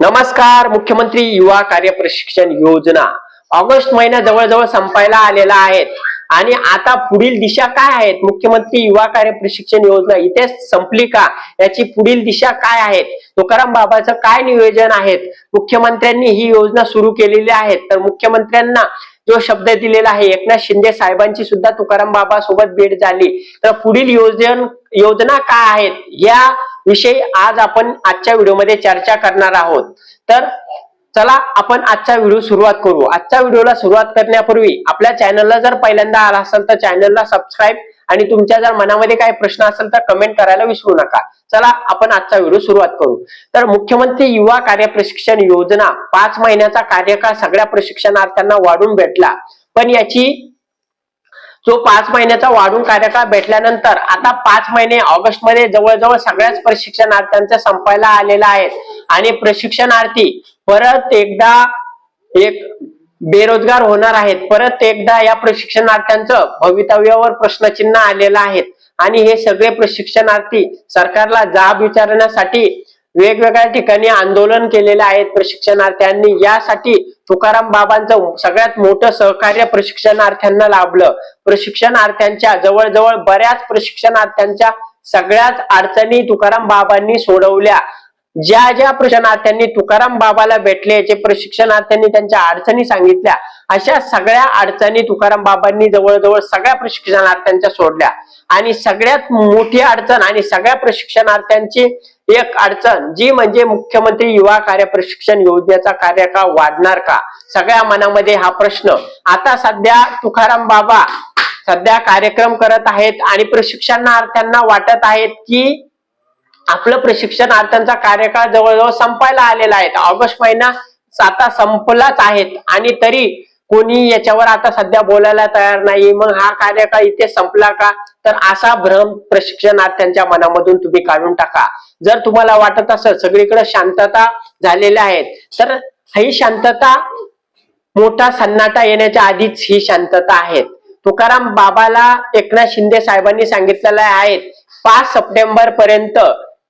नमस्कार मुख्यमंत्री युवा कार्य प्रशिक्षण योजना. ऑगस्ट महिना जवळजवळ संपायला आलेला आहे. आणि आता पुढील दिशा काय आहेत? मुख्यमंत्री युवा कार्य प्रशिक्षण योजना इथे संपली का? याची पुढील दिशा काय आहेत? तुकाराम बाबाचं काय नियोजन आहेत? मुख्यमंत्र्यांनी ही योजना सुरू केलेली आहे तर मुख्यमंत्र्यांना जो शब्द दिलेला आहे एकनाथ शिंदे साहेबांची सुद्धा तुकाराम बाबा सोबत भेट झाली. तर पुढील योजन योजना काय आहेत? या विषयी आज आपण आजच्या व्हिडिओमध्ये चर्चा करणार आहोत. तर चला आपण आजचा व्हिडिओ सुरुवात करू. आजच्या व्हिडिओला सुरुवात करण्यापूर्वी आपल्या चॅनलला जर पहिल्यांदा आला असेल तर चॅनलला सबस्क्राईब आणि तुमच्या जर मनामध्ये काही प्रश्न असेल तर कमेंट करायला विसरू नका. चला आपण आजचा व्हिडिओ सुरुवात करू. तर मुख्यमंत्री युवा कार्य प्रशिक्षण योजना पाच महिन्याचा कार्यकाळ सगळ्या प्रशिक्षणार्थ्यांना वाढून भेटला. पण याची जो पाच महिन्याचा वाढून कार्यकाळ भेटल्यानंतर आता पाच महिने ऑगस्टमध्ये जवळजवळ सगळ्याच प्रशिक्षणार्थ्यांचा संपायला आलेला आहे. आणि प्रशिक्षणार्थी परत एकदा एक बेरोजगार होणार आहेत. परत एकदा या प्रशिक्षणार्थ्यांचं भवितव्यावर प्रश्नचिन्ह आलेलं आहे आणि हे सगळे प्रशिक्षणार्थी सरकारला जाब विचारण्यासाठी वेगवेगळ्या ठिकाणी आंदोलन केलेले आहेत प्रशिक्षणार्थ्यांनी. यासाठी तुकाराम बाबांचं सगळ्यात मोठं सहकार्य प्रशिक्षणार्थ्यांना लाभलं. प्रशिक्षणार्थ्यांच्या जवळजवळ बऱ्याच प्रशिक्षणार्थ्यांच्या सगळ्याच अडचणी तुकाराम बाबांनी सोडवल्या. ज्या ज्या प्रशिक्षणार्थ्यांनी तुकाराम बाबाला भेटले जे प्रशिक्षणार्थ्यांनी त्यांच्या अडचणी सांगितल्या अशा सगळ्या अडचणी तुकाराम बाबांनी जवळजवळ सगळ्या प्रशिक्षणार्थ्यांच्या सोडल्या. आणि सगळ्यात मोठी अडचण आणि सगळ्या प्रशिक्षणार्थ्यांची एक अडचण जी म्हणजे मुख्यमंत्री युवा कार्य प्रशिक्षण योजनेचा कार्यकाळ वाढणार का? सगळ्या मनामध्ये हा प्रश्न. आता सध्या तुकाराम बाबा सध्या कार्यक्रम करत आहेत आणि प्रशिक्षणार्थ्यांना वाटत आहेत की आपलं प्रशिक्षणार्थ्यांचा कार्यकाळ जवळजवळ संपायला आलेला आहे. ऑगस्ट महिना आता संपलाच आहेत आणि तरी कोणी याच्यावर आता सध्या बोलायला तयार नाही. मग हा कार्यकाळ इथे संपला का? तर असा भ्रम प्रशिक्षणार्थ्यांच्या मनामधून तुम्ही काढून टाका. जर तुम्हाला वाटत असेल सगळीकडे शांतता झालेल्या आहेत तर ही शांतता मोठा सन्नाटा येण्याच्या आधीच ही शांतता आहे. तुकाराम बाबाला एकनाथ शिंदे साहेबांनी सांगितलेलं आहे पाच सप्टेंबर पर्यंत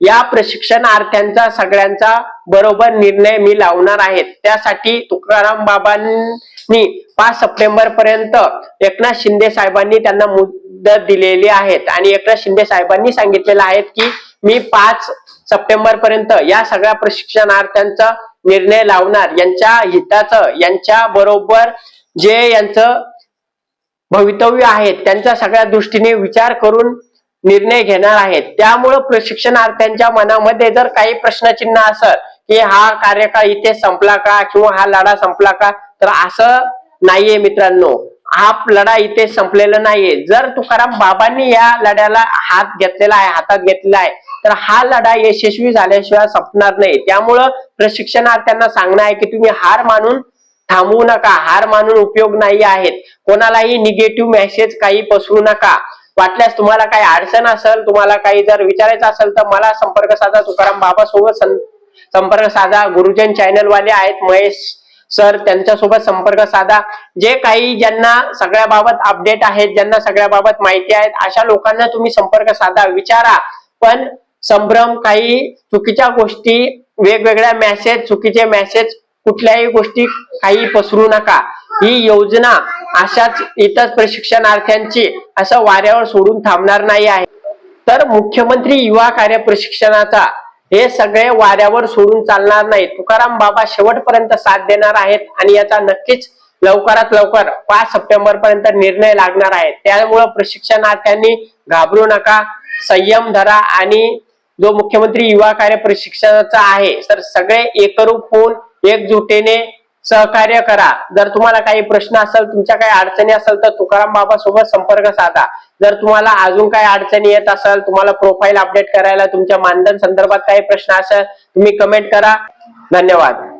या प्रशिक्षणार्थ्यांचा सगळ्यांचा बरोबर निर्णय मी लावणार आहे. त्यासाठी तुकाराम बाबांनी पाच सप्टेंबर पर्यंत एकनाथ शिंदे साहेबांनी त्यांना मुदत दिलेली आहेत. आणि एकनाथ शिंदे साहेबांनी सांगितलेलं आहे की मी पाच सप्टेंबर पर्यंत या सगळ्या प्रशिक्षणार्थ्यांचा निर्णय लावणार. यांच्या हिताचं यांच्या बरोबर जे यांचं भवितव्य आहे त्यांच्या सगळ्या दृष्टीने विचार करून निर्णय घेणार आहेत. त्यामुळं प्रशिक्षणार्थ्यांच्या मनामध्ये जर काही प्रश्नचिन्ह असत की हा कार्यकाळ इथे संपला का किंवा हा लढा संपला का तर असं नाहीये मित्रांनो. हा लढा इथे संपलेला नाहीये. जर तुकाराम बाबांनी या लढ्याला हात घेतलेला आहे हातात घेतलेला आहे तर हा लढा यशस्वी झाल्याशिवाय संपणार नाही. त्यामुळं प्रशिक्षणार्थ्यांना सांगणं आहे की तुम्ही हार मानून थांबवू नका. हार मानून उपयोग नाही आहेत. कोणालाही निगेटिव्ह मेसेज काही पसरू नका. वाटल्यास तुम्हाला काही अडचण असेल तुम्हाला काही जर विचारायचं असेल तर मला संपर्क साधा. तुकाराम बाबा सोबत संपर्क साधा. गुरुजन चॅनल वाले आहेत महेश सर त्यांच्यासोबत संपर्क साधा. जे काही ज्यांना सगळ्याबाबत अपडेट आहेत ज्यांना सगळ्याबाबत माहिती आहेत अशा लोकांना तुम्ही संपर्क साधा. विचारा. पण संभ्रम काही चुकीच्या गोष्टी वेगवेगळ्या मेसेज चुकीचे मेसेज कुठल्याही गोष्टी काही पसरू नका. ही योजना अशाच इतर प्रशिक्षणार्थ्यांची असं वाऱ्यावर सोडून थांबणार नाही आहे. तर मुख्यमंत्री युवा कार्य प्रशिक्षणाचा हे सगळे वाऱ्यावर सोडून चालणार नाही तुकाराम बाबा शेवटपर्यंत साथ देणार आहेत आणि याचा नक्कीच लवकरात लवकर पाच सप्टेंबर पर्यंत निर्णय लागणार आहे. त्यामुळं प्रशिक्षणार्थ्यांनी घाबरू नका. संयम धरा आणि जो मुख्यमंत्री युवा कार्य प्रशिक्षणाचा आहे तर सगळे एकरूप होऊन एकजुटीने सहकार्य करा. जर तुम्हाला काही प्रश्न असेल तुमच्या काही अडचणी असेल तर तुकाराम बाबा सोबत संपर्क साधा. जर तुम्हाला अजून काही अडचणी येत असेल तुम्हाला प्रोफाईल अपडेट करायला तुमच्या मानधन संदर्भात काही प्रश्न असेल तुम्ही कमेंट करा. धन्यवाद.